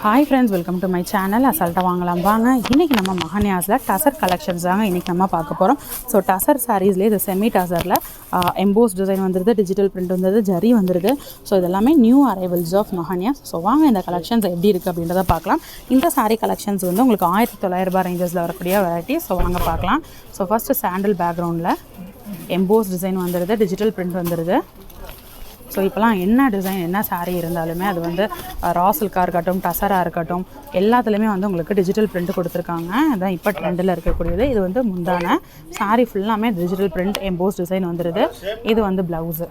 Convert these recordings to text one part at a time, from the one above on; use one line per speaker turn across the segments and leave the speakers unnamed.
Hi friends welcome to my channel அசால்ட்டாக வாங்கலாம். வாங்க இன்றைக்கி நம்ம மஹன்யாஸில் டசர் கலெக்ஷன்ஸ் தாங்க இன்றைக்கி நம்ம பார்க்க போகிறோம் ஸோ டசர் சாரீஸ்லேயே இது செமி டசரில் எம்போஸ் டிசைன் வந்துருது டிஜிட்டல் பிரிண்ட் வந்துருது ஜரி வந்துருது. ஸோ இதெல்லாமே new arrivals of Mahanyas so வாங்க இந்த கலெக்ஷன்ஸ் எப்படி இருக்குது அப்படின்றத பார்க்கலாம். இந்த சாரீ கலெக்ஷன்ஸ் வந்து உங்களுக்கு ஆயிரத்தி தொள்ளாயிரரூபா ரேஞ்சஸில் வரக்கூடிய வெரைட்டி ஸோ வாங்க பார்க்கலாம். ஸோ ஃபஸ்ட்டு சாண்டில் பேக்ரவுண்டில் எம்போஸ் டிசைன் வந்துருது டிஜிட்டல் பிரிண்ட் வந்துருது. ஸோ இப்போலாம் என்ன டிசைன் என்ன சாரீ இருந்தாலுமே அது வந்து ரா சில்காக இருக்கட்டும் டசராக இருக்கட்டும் எல்லாத்துலேயுமே வந்து உங்களுக்கு டிஜிட்டல் பிரிண்ட் கொடுத்துருக்காங்க. அதான் இப்போ ட்ரெண்டில் இருக்கக்கூடியது. இது வந்து முந்தான சாரீ ஃபுல்லாமே டிஜிட்டல் பிரிண்ட் எம்போஸ் டிசைன் வந்துடுது இது வந்து ப்ளவுஸு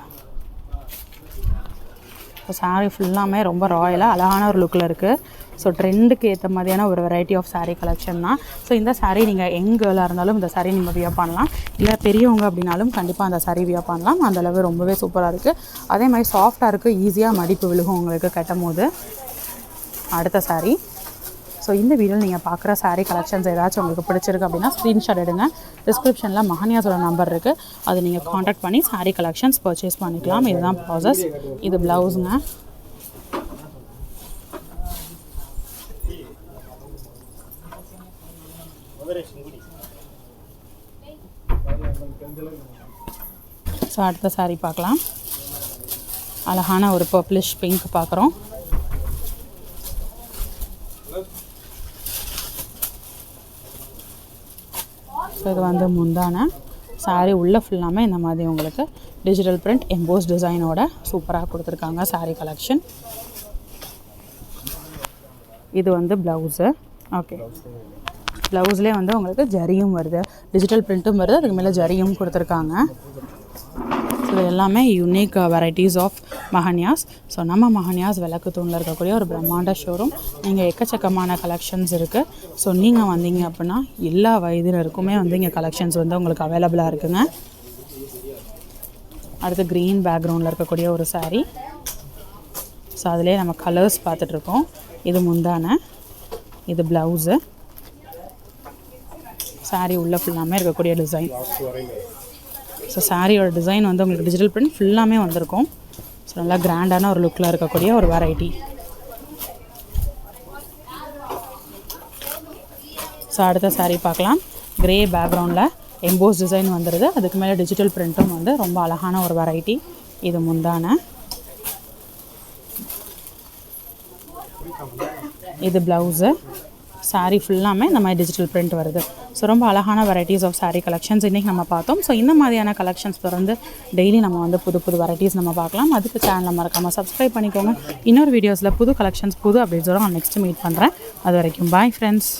ஸோ சாரீ ஃபுல்லாமே ரொம்ப ராயலாக அழகான ஒரு லுக்கில் இருக்குது ஸோ ட்ரெண்டுக்கு ஏற்ற மாதிரியான ஒரு வெரைட்டி ஆஃப் சாரீ கலெக்ஷன் தான். ஸோ இந்த சாரீ நீங்கள் எங்கேலாம் கேர்ளாக இருந்தாலும் இந்த சாரீ நீங்கள் வியர் பண்ணலாம். இல்லை பெரியவங்க அப்படின்னாலும் கண்டிப்பாக அந்த சாரீ வியர் பண்ணலாம். அந்த அளவு ரொம்பவே சூப்பராக இருக்குது அதே மாதிரி சாஃப்டாக இருக்குது ஈஸியாக மடிப்பு விழுகும் உங்களுக்கு கட்டும் போது அடுத்த சாரீ ஸோ இந்த வீடியோவில் நீங்கள் பார்க்குற சாரீ கலெக்ஷன்ஸ் ஏதாச்சும் உங்களுக்கு பிடிச்சிருக்கு அப்படின்னா ஸ்க்ரீன்ஷாட் எடுங்க. டிஸ்கிரிப்ஷனில் மஹன்யாஸோட நம்பர் இருக்குது அது நீங்கள் காண்டாக்ட் பண்ணி சாரீ கலெக்ஷன்ஸ் பர்ச்சேஸ் பண்ணிக்கலாம். இதுதான் ப்ராசஸ் இது ப்ளவுஸுங்க ஸோ அடுத்த சாரீ பார்க்கலாம். அழகான ஒரு பர்ப்ளிஷ் பிங்க் பார்க்குறோம். ஸோ இது வந்து முந்தான. saree உள்ளே ஃபுல்லாமே இந்த மாதிரி உங்களுக்கு டிஜிட்டல் பிரிண்ட் எம்போஸ் டிசைனோட சூப்பராக கொடுத்துருக்காங்க saree கலெக்ஷன் இது வந்து ப்ளவுஸு ஓகே ப்ளவுஸ்லேயே வந்து உங்களுக்கு ஜரியும் வருது. டிஜிட்டல் பிரிண்ட்டும் வருது. அதுக்கு மேலே ஜரியும் கொடுத்துருக்காங்க. ஸோ இது எல்லாமே unique varieties of Mahanyas so நம்ம மஹன்யாஸ் விளக்கு தூணில் இருக்கக்கூடிய ஒரு பிரம்மாண்ட ஷோரூம் நீங்கள் எக்கச்சக்கமான கலெக்ஷன்ஸ் இருக்குது ஸோ நீங்கள் வந்தீங்க அப்படின்னா எல்லா வயதினருக்குமே வந்து இங்கே கலெக்ஷன்ஸ் வந்து உங்களுக்கு அவைலபிளாக இருக்குங்க. அடுத்து க்ரீன் பேக்ரவுண்டில் இருக்கக்கூடிய ஒரு சாரீ ஸோ அதிலே நம்ம கலர்ஸ் பார்த்துட்ருக்கோம் இது முந்தான. இது ப்ளவுஸு சாரீ உள்ளே ஃபுல்லாமே இருக்கக்கூடிய டிசைன் ஸோ சாரியோட டிசைன் வந்து உங்களுக்கு டிஜிட்டல் பிரிண்ட் ஃபுல்லாமே வந்திருக்கும். ஸோ நல்லா கிராண்டான ஒரு லுக்கில் இருக்கக்கூடிய ஒரு வெரைட்டி ஸோ அடுத்த சாரீ பார்க்கலாம். கிரே பேக்ரவுண்டில் எம்போஸ் டிசைன் வந்துடுது அதுக்கு மேலே டிஜிட்டல் பிரிண்ட்டும் வந்து ரொம்ப அழகான ஒரு வெரைட்டி இது முந்தான. இது ப்ளவுஸு சாரீ ஃபுல்லாமே இந்த மாதிரி டிஜிட்டல் பிரிண்ட் வருது. ஸோ ரொம்ப அழகான வெரைட்டிஸ் ஆஃப் சாரீ கலெக்ஷன்ஸ் இன்றைக்கி நம்ம பார்த்தோம். ஸோ இந்த மாதிரியான கலெக்ஷன்ஸ் தொடர்ந்து டெய்லி நம்ம வந்து புது புது வெரைட்டிஸ் நம்ம பார்க்கலாம். அதுக்கு சேனலை மறக்காமல் சப்ஸ்கிரைப் பண்ணிக்கோங்க. இன்னொரு வீடியோஸில் புது கலெக்ஷன்ஸ் புது அப்டேட்ஸோட நான் நெக்ஸ்ட் மீட் பண்ணுறேன் அது வரைக்கும் பாய் ஃப்ரெண்ட்ஸ்